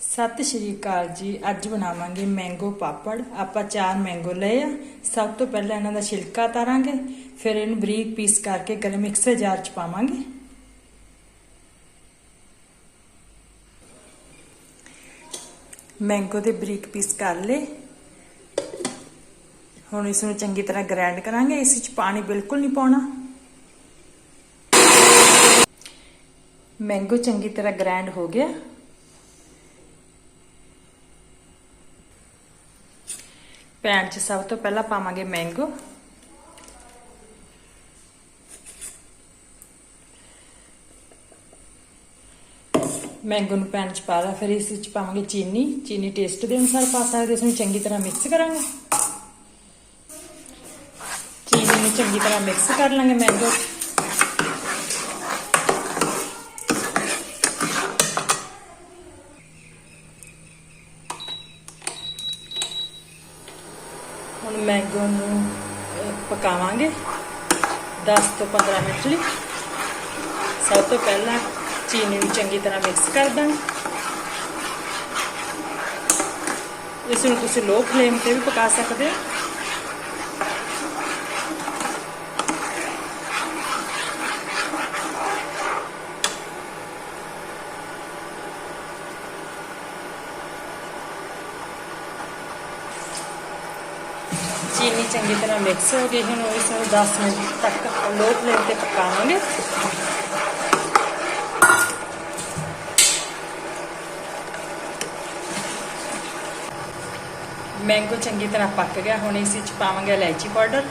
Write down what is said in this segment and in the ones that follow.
ਸਤਿ ਸ਼੍ਰੀ ਅਕਾਲ ਜੀ। ਅੱਜ ਬਣਾਵਾਂਗੇ ਮੈਂਗੋ ਪਾਪੜ। ਆਪਾਂ ਚਾਰ ਮੈਂਗੋ ਲਏ ਆ। ਸਭ ਤੋਂ ਪਹਿਲਾਂ ਇਹਨਾਂ ਦਾ ਛਿਲਕਾ ਤਾਰਾਂਗੇ। ਫਿਰ ਇਹਨੂੰ ਬਰੀਕ ਪੀਸ ਕਰਕੇ ਗਰਮ ਮਿਕਸਰ ਜਾਰ ਚ ਪਾਵਾਂਗੇ। ਮੈਂਗੋ ਦੇ ਬਰੀਕ ਪੀਸ ਕਰ ਲਏ। ਹੁਣ ਇਸ ਨੂੰ ਚੰਗੀ ਤਰ੍ਹਾਂ ਗ੍ਰਾਈਂਡ ਕਰਾਂਗੇ। ਇਸ ਵਿੱਚ ਪਾਣੀ ਬਿਲਕੁਲ ਨਹੀਂ ਪਾਉਣਾ। ਮੈਂਗੋ ਚੰਗੀ ਤਰ੍ਹਾਂ ਗ੍ਰਾਈਂਡ ਹੋ ਗਿਆ। ਪੈਨ 'ਚ ਸਭ ਤੋਂ ਪਹਿਲਾਂ ਪਾਵਾਂਗੇ ਮੈਂਗੋ ਮੈਂਗੋ ਨੂੰ ਪੈਨ 'ਚ ਪਾ ਲਿਆ ਫਿਰ ਇਸ ਵਿੱਚ ਪਾਵਾਂਗੇ ਚੀਨੀ। ਚੀਨੀ ਟੇਸਟ ਦੇ ਅਨੁਸਾਰ ਪਾ ਸਕਦੇ ਇਸ ਨੂੰ ਚੰਗੀ ਤਰ੍ਹਾਂ ਮਿਕਸ ਕਰਾਂਗੇ। ਚੀਨੀ ਨੂੰ ਚੰਗੀ ਤਰ੍ਹਾਂ ਮਿਕਸ ਕਰ ਲਾਂਗੇ ਮੈਂਗੋ ਹੁਣ ਮੈਂਗੋ ਨੂੰ ਪਕਾਵਾਂਗੇ। 10 ਤੋਂ 15 ਮਿੰਟ ਲਈ। ਸਭ ਤੋਂ ਪਹਿਲਾਂ ਚੀਨੀ ਨੂੰ ਚੰਗੀ ਤਰ੍ਹਾਂ ਮਿਕਸ ਕਰ ਦਾਂਗੇ ਇਸ ਨੂੰ ਤੁਸੀਂ ਲੋ ਫਲੇਮ ਤੇ ਵੀ ਪਕਾ ਸਕਦੇ ਹੋ। ਚੀਨੀ ਚੰਗੀ ਤਰ੍ਹਾਂ ਮਿਕਸ ਹੋ ਗਈ, ਹੁਣ ਇਸ ਨੂੰ 10 ਮਿੰਟ ਤੱਕ ਲੋ ਫਲੇਮ ਤੇ ਪਕਾਵਾਂਗੇ। ਮੈਂਗੋ ਚੰਗੀ ਤਰ੍ਹਾਂ ਪੱਕ ਗਿਆ, ਹੁਣ ਇਸ ਵਿੱਚ ਪਾਵਾਂਗੇ ਇਲਾਇਚੀ ਪਾਊਡਰ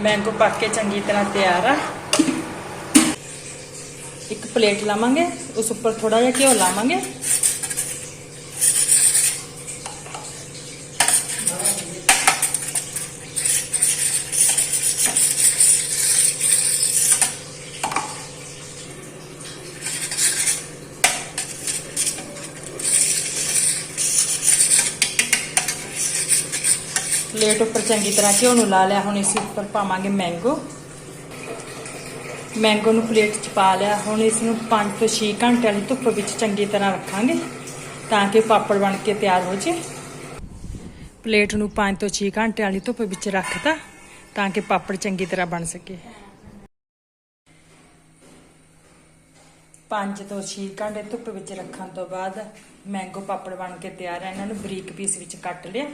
ਮੈਂਗੋ ਪੱਕ ਕੇ ਚੰਗੀ ਤਰ੍ਹਾਂ ਤਿਆਰ ਆ। ਇੱਕ ਪਲੇਟ ਲਾਵਾਂਗੇ, ਉਸ ਉੱਪਰ ਥੋੜਾ ਜਿਹਾ ਘਿਓ ਲਾਵਾਂਗੇ। ਪਲੇਟ ਉੱਪਰ ਚੰਗੀ ਤਰ੍ਹਾਂ ਘਿਓ ਨੂੰ ਲਾ ਲਿਆ, ਹੁਣ ਇਸ ਉੱਪਰ ਪਾਵਾਂਗੇ ਮੈਂਗੋ ਮੈਂਗੋ ਨੂੰ ਪਲੇਟ 'ਚ ਪਾ ਲਿਆ, ਹੁਣ ਇਸ ਨੂੰ 5 ਤੋਂ 6 ਘੰਟੇ ਵਾਲੀ ਧੁੱਪ ਵਿੱਚ ਚੰਗੀ ਤਰ੍ਹਾਂ ਰੱਖਾਂਗੇ, ਤਾਂ ਕਿ ਪਾਪੜ ਬਣ ਕੇ ਤਿਆਰ ਹੋ ਜੇ। ਪਲੇਟ ਨੂੰ 5 ਤੋਂ 6 ਘੰਟੇ ਵਾਲੀ ਧੁੱਪ ਵਿੱਚ ਰੱਖਤਾ, ਤਾਂ ਕਿ ਪਾਪੜ ਚੰਗੀ ਤਰ੍ਹਾਂ ਬਣ ਸਕੇ। 5 ਤੋਂ 6 ਘੰਟੇ ਧੁੱਪ ਵਿੱਚ ਰੱਖਣ ਤੋਂ ਬਾਅਦ ਮੈਂਗੋ ਪਾਪੜ ਬਣ ਕੇ ਤਿਆਰ ਹੈ, ਇਹਨਾਂ ਨੂੰ ਬਰੀਕ ਪੀਸ ਵਿੱਚ ਕੱਟ ਲਿਆ।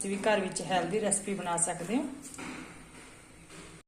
ਤੁਸੀਂ ਵੀ ਘਰ ਵਿੱਚ ਹੈਲਦੀ ਰੈਸਪੀ ਬਣਾ ਸਕਦੇ ਹੋ।